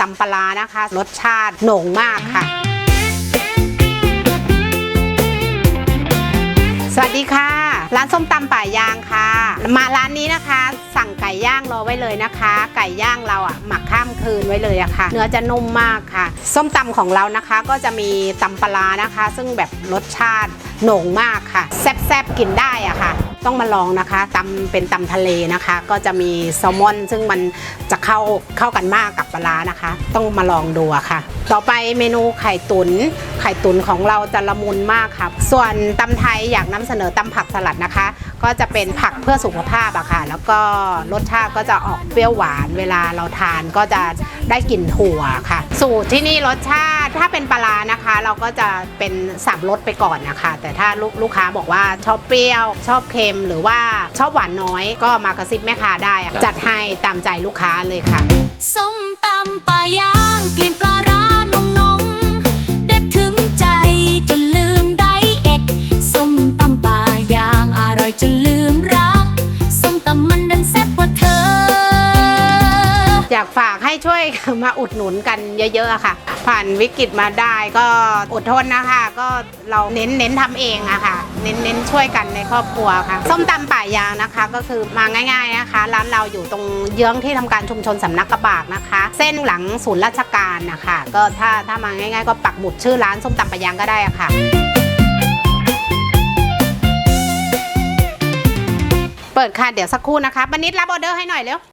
ตำปลานะคะ รสชาติโหน่งมากค่ะ สวัสดีค่ะ ร้านส้มตำป่ายางค่ะ มาร้านนี้นะคะ สั่งไก่ย่างรอไว้เลยนะคะ ไก่ย่างเราอะหมักข้ามคืนไว้เลยอะค่ะ เนื้อจะนุ่มมากค่ะ ส้มตำของเรานะคะก็จะมีตำปลานะคะ ซึ่งแบบรสชาติโหน่งมากค่ะ แซ่บๆกินได้อะค่ะ ต้องมาลองนะคะตำเป็นตำทะเลนะคะ ก็จะมีแซลมอน ซึ่งมันจะเข้าเข้ากันมากกับปลานะคะ ต้องมาลองดูค่ะ ต่อไปเมนูไข่ตุน๋นไข่ตุ๋นของเราจะละมุนมากค่ะส่วนตำไทยอยากนำเสนอตำผักสลัดนะคะ ก็จะเป็นผักเพื่อสุขภาพอะค่ะ แล้วก็รสชาติก็จะออกเปรี้ยวหวานเวลาเราทานก็จะได้กลิ่นถั่วค่ะ สูตรที่นี่รสชาติ ถ้าเป็นปลาร้านะคะ เราก็จะเป็นสับรสไปก่อนนะคะ แต่ถ้าลูกลูกค้าบอกว่าชอบเปรี้ยว ชอบเค็มหรือว่าชอบหวานน้อย ก็มากระซิบแม่ค้าได้อะจัดให้ตามใจลูกค้าเลยค่ะ ส้มตำปลาย่างกลิ่น ฝากให้ช่วยมาอุดหนุนกันเยอะๆค่ะ ผ่านวิกฤตมาได้ก็อดทนนะคะ ก็เราเน้นเน้นทำเองอะค่ะ เน้นเน้นช่วยกันในครอบครัวค่ะ ส้มตำป่ายางนะคะ ก็คือมาง่าย ๆนะคะ ร้านเราอยู่ตรงเยื้องที่ทำการชุมชนสำนักกระบากนะคะ เส้นหลังศูนย์ราชการนะคะก็ถ้าถ้ามาง่าย ๆ ก็ปักหมุดชื่อร้านส้มตำป่ายางก็ได้อะค่ะเปิดค่ะ เดี๋ยวสักครู่นะคะบันนิดรับออเดอร์ให้หน่อยเร็ว